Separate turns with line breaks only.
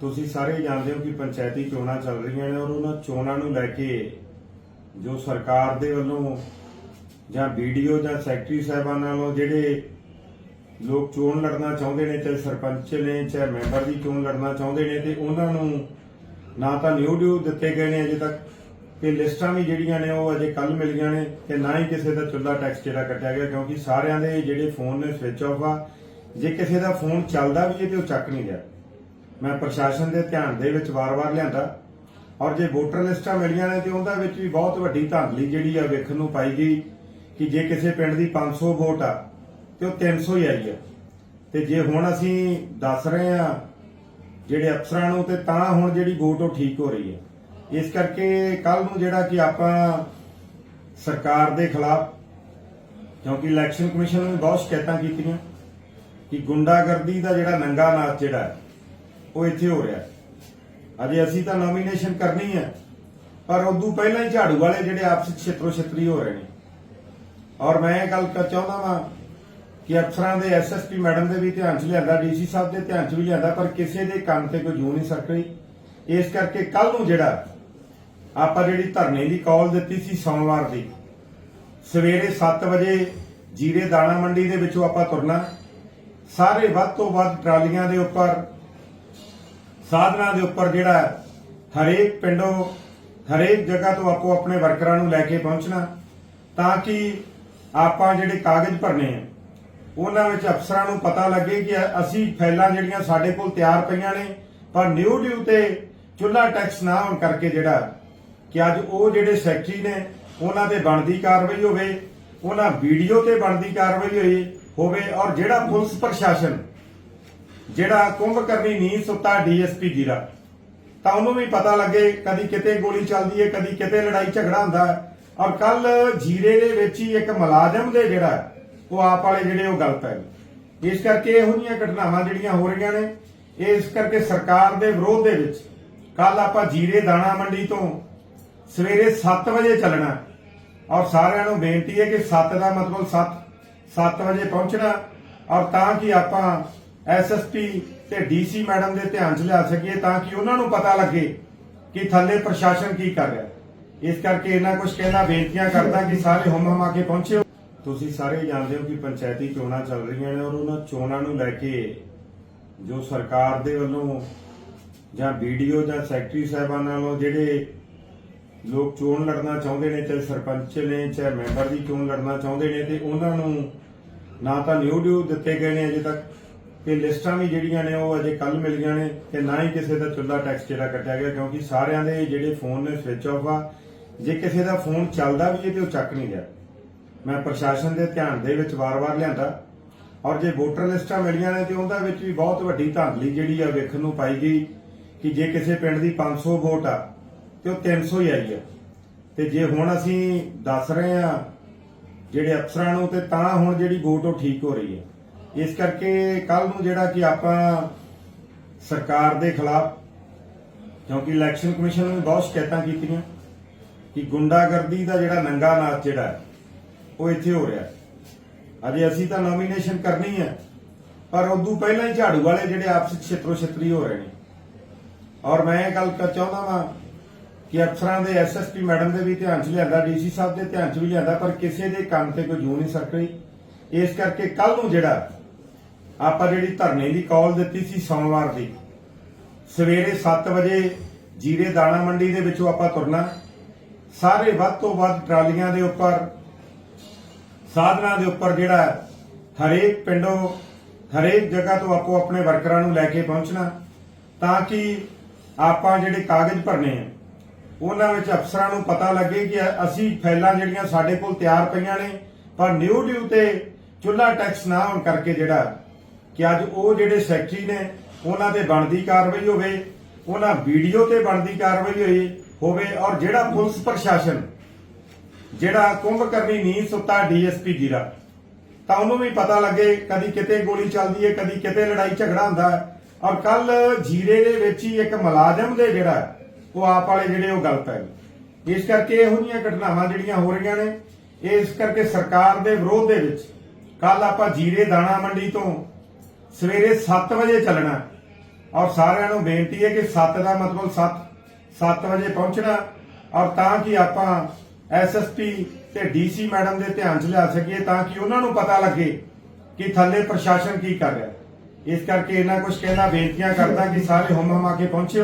ਤੁਸੀਂ ਸਾਰੇ ਜਾਣਦੇ ਹੋ ਕਿ ਪੰਚਾਇਤੀ ਚੋਣਾਂ ਚੱਲ ਰਹੀਆਂ ਨੇ ਔਰ ਉਹਨਾਂ ਚੋਣਾਂ ਨੂੰ ਲੈ ਕੇ ਜੋ ਸਰਕਾਰ ਦੇ ਵੱਲੋਂ ਜਾਂ ਵੀਡੀਓ ਜਾਂ ਸੈਕਟਰੀ ਸਾਹਿਬਾਨ ਨਾਲੋਂ ਜਿਹੜੇ ਲੋਕ ਚੋਣ ਲੜਨਾ ਚਾਹੁੰਦੇ ਨੇ, ਚਾਹੇ ਸਰਪੰਚ ਨੇ, ਚਾਹੇ ਮੈਂਬਰ ਦੀ ਚੋਣ ਲੜਨਾ ਚਾਹੁੰਦੇ ਨੇ ਤੇ ਉਹਨਾਂ ਨੂੰ ਨਾ ਤਾਂ ਨਿਊ ਡਿਊ ਦਿੱਤੇ ਗਏ ਨੇ, ਅਜੇ ਤੱਕ ਕਿ ਲਿਸਟਾਂ ਵੀ ਜਿਹੜੀਆਂ ਨੇ ਉਹ ਅਜੇ ਕੱਲ ਮਿਲੀਆਂ ਨੇ ਤੇ ਨਾ ਹੀ ਕਿਸੇ ਦਾ ਚੁੱਲਾ ਟੈਕਸ ਜਿਹੜਾ ਕੱਟਿਆ ਗਿਆ ਕਿਉਂਕਿ ਸਾਰਿਆਂ ਦੇ ਜਿਹੜੇ ਫੋਨ ਨੇ ਸਵਿਚ ਆਫ ਆ। ਜੇ ਕਿਸੇ ਦਾ ਫੋਨ ਚੱਲਦਾ ਵੀ ਹੈ ਤੇ ਉਹ ਚੱਕ ਨਹੀਂ ਗਿਆ ਮੈਂ ਪ੍ਰਸ਼ਾਸਨ ਦੇ ਧਿਆਨ ਦੇ ਵਿੱਚ ਵਾਰ-ਵਾਰ ਲਿਆਂਦਾ। ਔਰ ਜੇ ਵੋਟਰ ਲਿਸਟਾਂ ਮਿਲੀਆਂ ਨੇ ਤੇ ਉਹਦਾ ਵਿੱਚ ਵੀ ਬਹੁਤ ਵੱਡੀ ਧਾਂਦਲੀ ਜਿਹੜੀ ਆ ਵੇਖਣ ਨੂੰ ਪਾਈ ਗਈ ਕਿ ਜੇ ਕਿਸੇ ਪਿੰਡ ਦੀ 500 ਵੋਟ ਆ ਤੇ ਉਹ 300 ਹੀ ਆਈ ਆ। ਤੇ ਜੇ ਹੁਣ ਅਸੀਂ ਦੱਸ ਰਹੇ ਆ ਜਿਹੜੇ ਅਫਸਰਾਂ ਨੂੰ ਤੇ ਤਾਂ ਹੁਣ ਜਿਹੜੀ ਵੋਟ ਉਹ ਠੀਕ ਹੋ ਰਹੀ ਹੈ ਇਸ ਕਰਕੇ ਕੱਲ ਨੂੰ ਜਿਹੜਾ ਕਿ ਆਪਾਂ ਸਰਕਾਰ ਦੇ ਖਿਲਾਫ ਕਿਉਂਕਿ ਇਲੈਕਸ਼ਨ ਕਮਿਸ਼ਨ ਨੇ ਬਹੁਤ ਸ਼ਿਕਾਇਤਾਂ ਕੀਤੀਆਂ ਕਿ ਗੁੰਡਾਗਰਦੀ ਦਾ ਜਿਹੜਾ ਨੰਗਾ ਨਾਚ ਜਿਹੜਾ ਹੈ, ਉਹ ਇੱਥੇ ਹੋ ਰਿਹਾ। ਅਜੇ ਅਸੀਂ ਤਾਂ ਨੋਮੀਨੇਸ਼ਨ ਕਰਨੀ ਹੈ, ਪਰ ਉਦੋਂ ਪਹਿਲਾਂ ਹੀ ਝਾੜੂ ਵਾਲੇ ਜਿਹੜੇ ਆਪਸ ਵਿੱਚ ਛਿੱਤਰੋ ਛਿੱਤਰੀ ਹੋ ਰਹੇ ਨੇ। ਔਰ ਮੈਂ ਇਹ ਗੱਲ ਚਾਹੁੰਦਾ ਵਾਂ ਕਿ ਅਫਸਰਾਂ ਦੇ ਐਸਐਸਪੀ ਮੈਡਮ ਦੇ ਵੀ ਧਿਆਨ 'ਚ ਲਿਆਂਦਾ ਡੀਸੀ ਸਾਹਿਬ ਦੇ ਧਿਆਨ 'ਚ ਵੀ ਲਿਆਂਦਾ, ਪਰ ਕਿਸੇ ਦੇ ਕੰਨ ਤੇ ਕੋਈ ਜੂ ਨਹੀਂ ਸਕ ਰਹੀ ਇਸ ਕਰਕੇ ਕੱਲ ਨੂੰ ਜਿਹੜਾ ਆਪਾਂ ਜਿਹੜੀ ਧਰਨੇ ਦੀ ਕਾਲ ਦਿੱਤੀ ਸੀ ਸੋਮਵਾਰ ਦੀ, ਸਵੇਰੇ 7 ਵਜੇ ਜੀਰੇ ਦਾਣਾ ਮੰਡੀ ਦੇ ਵਿੱਚੋਂ ਆਪਾਂ ਤੁਰਨਾ। ਸਾਰੇ ਵੱਧ ਤੋਂ ਵੱਧ ਟਰਾਲੀਆਂ ਦੇ ਉੱਪਰ ਸਾਧਨਾਂ ਦੇ ਉੱਪਰ ਜਿਹੜਾ ਹਰੇਕ ਪਿੰਡੋਂ, ਹਰੇਕ ਜਗ੍ਹਾ ਤੋਂ ਆਪੋ ਆਪਣੇ ਵਰਕਰਾਂ ਨੂੰ ਲੈ ਕੇ ਪਹੁੰਚਣਾ, ਤਾਂ ਕਿ ਆਪਾਂ ਜਿਹੜੇ ਕਾਗਜ਼ ਭਰਨੇ ਆ, ਉਹਨਾਂ ਵਿੱਚ ਅਫਸਰਾਂ ਨੂੰ ਪਤਾ ਲੱਗੇ ਕਿ ਅਸੀਂ ਫਾਈਲਾਂ ਜਿਹੜੀਆਂ ਸਾਡੇ ਕੋਲ ਤਿਆਰ ਪਈਆਂ ਨੇ, ਪਰ ਨਿਊ ਡਿਊ ਤੇ ਚੁੱਲਾ ਟੈਕਸ ਨਾ ਹੋਣ ਕਰਕੇ ਜਿਹੜਾ ਕਿ ਅੱਜ ਉਹ ਜਿਹੜੇ ਸੈਕਟਰੀ ਨੇ, ਉਹਨਾਂ ਤੇ ਬਣਦੀ ਕਾਰਵਾਈ ਹੋਵੇ, ਉਹਨਾਂ ਵੀਡੀਓ ਤੇ ਬਣਦੀ ਕਾਰਵਾਈ ਹੋਈ ਹੋਵੇ, ਔਰ ਜਿਹੜਾ ਪੁਲਿਸ ਪ੍ਰਸ਼ਾਸਨ ਜਿਹੜਾ ਕੁੰਭ ਕਰਨੀ ਨਹੀਂ ਸੁੱਤਾ ਡੀਐਸਪੀ ਜੀਰਾ ਤਾਂ ਉਹਨੂੰ ਵੀ ਪਤਾ ਲੱਗੇ ਕਦੀ ਕਿਤੇ ਗੋਲੀ ਚੱਲਦੀ ਹੈ, ਕਦੀ ਕਿਤੇ ਲੜਾਈ ਝਗੜਾ ਹੁੰਦਾ ਹੈ। ਔਰ ਕੱਲ ਜੀਰੇ ਦੇ ਵਿੱਚ ਹੀ ਇੱਕ ਮੁਲਾਜ਼ਮ ਦੇ ਜਿਹੜਾ ਉਹ ਆਪ ਵਾਲੇ ਜਿਹੜੇ ਉਹ ਗੱਲ ਪੈ ਇਸ ਕਰਕੇ ਇਹੋ ਜਿਹੀਆਂ ਘਟਨਾਵਾਂ ਜਿਹੜੀਆਂ ਹੋ ਰਹੀਆਂ ਨੇ, ਇਸ ਕਰਕੇ ਸਰਕਾਰ ਦੇ ਵਿਰੋਧ ਦੇ ਵਿੱਚ ਕੱਲ ਆਪਾਂ ਜੀਰੇ ਦਾਣਾ ਮੰਡੀ ਤੋਂ ਸਵੇਰੇ 7 ਵਜੇ ਚੱਲਣਾ ਔਰ ਸਾਰਿਆਂ ਨੂੰ ਬੇਨਤੀ ਹੈ ਕਿ 7 ਦਾ ਮਤਲਬ 7 7 ਵਜੇ ਪਹੁੰਚਣਾ। ਔਰ ਤਾਂ ਕਿ ਆਪਾਂ ਐਸਐਸਪੀ ਤੇ ਡੀਸੀ ਮੈਡਮ ਦੇ ਧਿਆਨ 'ਚ ਲਿਆ ਸਕੀਏ ਤਾਂ ਕਿ ਉਹਨਾਂ ਨੂੰ ਪਤਾ ਲੱਗੇ ਕਿ ਥੱਲੇ ਪ੍ਰਸ਼ਾਸਨ ਕੀ ਕਰ ਰਿਹਾ ਇਸ ਕਰਕੇ ਇਹਨਾਂ ਕੁਝ ਕਹਿਣਾ ਬੇਨਤੀਆਂ ਕਰਦਾ ਕਿ ਸਾਰੇ ਹਮ ਹਮ ਕੇ ਪਹੁੰਚੇ ਤੁਸੀਂ ਸਾਰੇ ਜਾਣਦੇ ਹੋ ਕਿ ਪੰਚਾਇਤੀ ਚੋਣਾਂ ਚੱਲ ਰਹੀਆਂ ਨੇ ਔਰ ਉਹਨਾਂ ਚੋਣਾਂ ਨੂੰ ਲੈ ਕੇ ਜੋ ਸਰਕਾਰ ਦੇ ਵੱਲੋਂ ਜਾਂ ਵੀਡੀਓ ਜਾਂ ਸੈਕਟਰੀ ਸਾਹਿਬਾਨ ਵੱਲੋਂ ਜਿਹੜੇ ਲੋਕ ਚੋਣ ਲੜਨਾ ਚਾਹੁੰਦੇ ਨੇ, ਚਾਹੇ ਸਰਪੰਚ ਨੇ, ਚਾਹੇ ਮੈਂਬਰ ਦੀ ਚੋਣ ਲੜਨਾ ਚਾਹੁੰਦੇ ਨੇ ਤੇ ਉਹਨਾਂ ਨੂੰ ਨਾ ਤਾਂ ਨਿਊ ਡਿਊ ਦਿੱਤੇ ਗਏ ਨੇ ਅਜੇ ਤੱਕ। ਤੇ ਲਿਸਟਾਂ ਵੀ ਜਿਹੜੀਆਂ ਨੇ ਉਹ ਅਜੇ ਕੱਲ ਮਿਲੀਆਂ ਨੇ ਤੇ ਨਾ ਹੀ ਕਿਸੇ ਦਾ ਚੁੱਲਾ ਟੈਕਸ ਜਿਹੜਾ ਕੱਟਿਆ ਗਿਆ, ਕਿਉਂਕਿ ਸਾਰਿਆਂ ਦੇ ਜਿਹੜੇ ਫੋਨ ਨੇ ਸਵਿਚ ਆਫ ਆ। ਜੇ ਕਿਸੇ ਦਾ ਫੋਨ ਚੱਲਦਾ ਵੀ ਹੈ ਤੇ ਉਹ ਚੱਕ ਨਹੀਂ ਗਿਆ ਮੈਂ ਪ੍ਰਸ਼ਾਸਨ ਦੇ ਧਿਆਨ ਦੇ ਵਿੱਚ ਵਾਰ-ਵਾਰ ਲਿਆਂਦਾ। ਔਰ ਜੇ ਵੋਟਰ ਲਿਸਟਾਂ ਮਿਲੀਆਂ ਨੇ ਤੇ ਉਹਦਾ ਵਿੱਚ ਵੀ ਬਹੁਤ ਵੱਡੀ ਧਾਂਦਲੀ ਜਿਹੜੀ ਆ ਵੇਖਣ ਨੂੰ ਪਾਈ ਗਈ ਕਿ ਜੇ ਕਿਸੇ ਪਿੰਡ ਦੀ 500 ਵੋਟ ਆ ਤੇ ਉਹ 300 ਹੀ ਆਈ ਆ। ਤੇ ਜੇ ਹੁਣ ਅਸੀਂ ਦੱਸ ਰਹੇ ਆ ਜਿਹੜੇ ਅਫਸਰਾਂ ਨੂੰ ਤੇ ਤਾਂ ਹੁਣ ਜਿਹੜੀ ਵੋਟ ਉਹ ਠੀਕ ਹੋ ਰਹੀ ਹੈ ਇਸ ਕਰਕੇ ਕੱਲ ਨੂੰ ਜਿਹੜਾ ਕਿ ਆਪਾਂ ਸਰਕਾਰ ਦੇ ਖਿਲਾਫ, ਕਿਉਂਕਿ ਇਲੈਕਸ਼ਨ ਕਮਿਸ਼ਨ ਨੇ ਬਹੁਤ ਸ਼ਿਕਾਇਤਾਂ ਕੀਤੀਆਂ ਕਿ ਗੁੰਡਾਗਰਦੀ ਦਾ ਜਿਹੜਾ ਨੰਗਾ ਨਾਚ ਜਿਹੜਾ ਉਹ ਇੱਥੇ ਹੋ ਰਿਹਾ ਅਜੇ ਅਸੀਂ ਤਾਂ ਨੋਮੀਨੇਸ਼ਨ ਕਰਨੀ ਹੈ, ਪਰ ਉਦੋਂ ਪਹਿਲਾਂ ਹੀ ਝਾੜੂ ਵਾਲੇ ਜਿਹੜੇ ਆਪਸ ਵਿੱਚ ਛਿੱਤਰੋ ਹੋ ਰਹੇ ਨੇ। ਔਰ ਮੈਂ ਇਹ ਗੱਲ ਕਰ ਚਾਹੁੰਦਾ ਵਾਂ ਕਿ ਅਫਸਰਾਂ ਦੇ ਐਸਐਸਪੀ ਮੈਡਮ ਦੇ ਵੀ ਧਿਆਨ 'ਚ ਲਿਆਂਦਾ ਡੀਸੀ ਸਾਹਿਬ ਦੇ ਧਿਆਨ 'ਚ ਵੀ ਲਿਆਂਦਾ, ਪਰ ਕਿਸੇ ਦੇ ਕੰਮ ਤੇ ਕੋਈ ਜੂ ਨਹੀਂ ਸਕ ਰਹੀ। ਇਸ ਕਰਕੇ ਕੱਲ ਨੂੰ ਜਿਹੜਾ ਆਪਾਂ ਜਿਹੜੀ ਧਰਨੇ ਦੀ ਕਾਲ ਦਿੱਤੀ ਸੀ ਸੋਮਵਾਰ ਦੀ, ਸਵੇਰੇ 7 ਵਜੇ ਜੀਰੇ ਦਾਣਾ ਮੰਡੀ ਦੇ ਵਿੱਚੋਂ ਆਪਾਂ ਤੁਰਨਾ, ਸਾਰੇ ਵੱਧ ਤੋਂ ਵੱਧ ਟਰਾਲੀਆਂ ਦੇ ਉੱਪਰ, ਸਾਧਨਾਂ ਦੇ ਉੱਪਰ ਜਿਹੜਾ ਹਰੇਕ ਪਿੰਡੋਂ, ਹਰੇਕ ਜਗ੍ਹਾ ਤੋਂ ਆਪੋ ਆਪਣੇ ਵਰਕਰਾਂ ਨੂੰ ਲੈ ਕੇ ਪਹੁੰਚਣਾ, ਤਾਂ ਕਿ ਆਪਾਂ ਜਿਹੜੇ ਕਾਗਜ਼ ਭਰਨੇ ਆ, ਉਹਨਾਂ ਵਿੱਚ ਅਫਸਰਾਂ ਨੂੰ ਪਤਾ ਲੱਗੇ ਕਿ ਅਸੀਂ ਫਾਈਲਾਂ ਜਿਹੜੀਆਂ ਸਾਡੇ ਕੋਲ ਤਿਆਰ ਪਈਆਂ ਨੇ, ਪਰ ਨਿਊ ਡਿਊ ਤੇ ਚੁੱਲਾ ਟੈਕਸ ਨਾ ਹੋਣ ਕਰਕੇ ਜਿਹੜਾ ਕਿ ਅੱਜ ਉਹ ਜਿਹੜੇ ਸੈਕਟਰੀ ਨੇ, ਉਹਨਾਂ ਤੇ ਬਣਦੀ ਕਾਰਵਾਈ ਹੋਵੇ, ਉਹਨਾਂ ਵੀਡੀਓ ਤੇ ਬਣਦੀ ਕਾਰਵਾਈ ਹੋਈ ਹੋਵੇ, ਔਰ ਜਿਹੜਾ ਪੁਲਿਸ ਪ੍ਰਸ਼ਾਸਨ, ਜਿਹੜਾ ਕੁੰਭ ਕਰਨੀ ਸੁੱਤਾ ਡੀਐਸਪੀ ਜੀਰਾ ਤਾਂ ਉਹਨੂੰ ਵੀ ਪਤਾ ਲੱਗੇ ਕਦੀ ਕਿਤੇ ਗੋਲੀ ਚੱਲਦੀ ਹੈ, ਕਦੀ ਕਿਤੇ ਲੜਾਈ ਝਗੜਾ ਹੁੰਦਾ ਔਰ ਕੱਲ ਜੀਰੇ ਦੇ ਵਿੱਚ ਹੀ ਇੱਕ ਮੁਲਾਜ਼ਮ ਦੇ ਜਿਹੜਾ ਉਹ ਆਪ ਵਾਲੇ ਜਿਹੜੇ ਉਹ ਗਲਤ ਹੈ। ਇਸ ਕਰਕੇ ਇਹੋ ਜਿਹੀਆਂ ਘਟਨਾਵਾਂ ਜਿਹੜੀਆਂ ਹੋ ਰਹੀਆਂ ਨੇ, ਇਸ ਕਰਕੇ ਸਰਕਾਰ ਦੇ ਵਿਰੋਧ ਦੇ ਵਿੱਚ ਕੱਲ ਆਪਾਂ ਜੀਰੇ ਦਾਣਾ ਮੰਡੀ ਤੋਂ ਸਵੇਰੇ 7 ਵਜੇ ਚੱਲਣਾ। ਔਰ ਸਾਰਿਆਂ ਨੂੰ ਬੇਨਤੀ ਹੈ ਕਿ 7 ਦਾ ਮਤਲਬ 7 7 ਵਜੇ ਪਹੁੰਚਣਾ। ਔਰ ਤਾਂ ਕਿ ਆਪਾਂ ਐਸਐਸਪੀ ਤੇ ਡੀਸੀ ਮੈਡਮ ਦੇ ਧਿਆਨ 'ਚ ਲਿਆ ਸਕੀਏ, ਤਾਂ ਕਿ ਉਹਨਾਂ ਨੂੰ ਪਤਾ ਲੱਗੇ ਕਿ ਥੱਲੇ ਪ੍ਰਸ਼ਾਸਨ ਕੀ ਕਰ ਰਿਹਾ। ਇਸ ਕਰਕੇ ਇਹਨਾਂ ਕੁਝ ਕਹਿਣਾ ਬੇਨਤੀਆਂ ਕਰਦਾ ਕਿ ਸਾਰੇ ਹੁਮ ਆ ਕੇ ਪਹੁੰਚੇ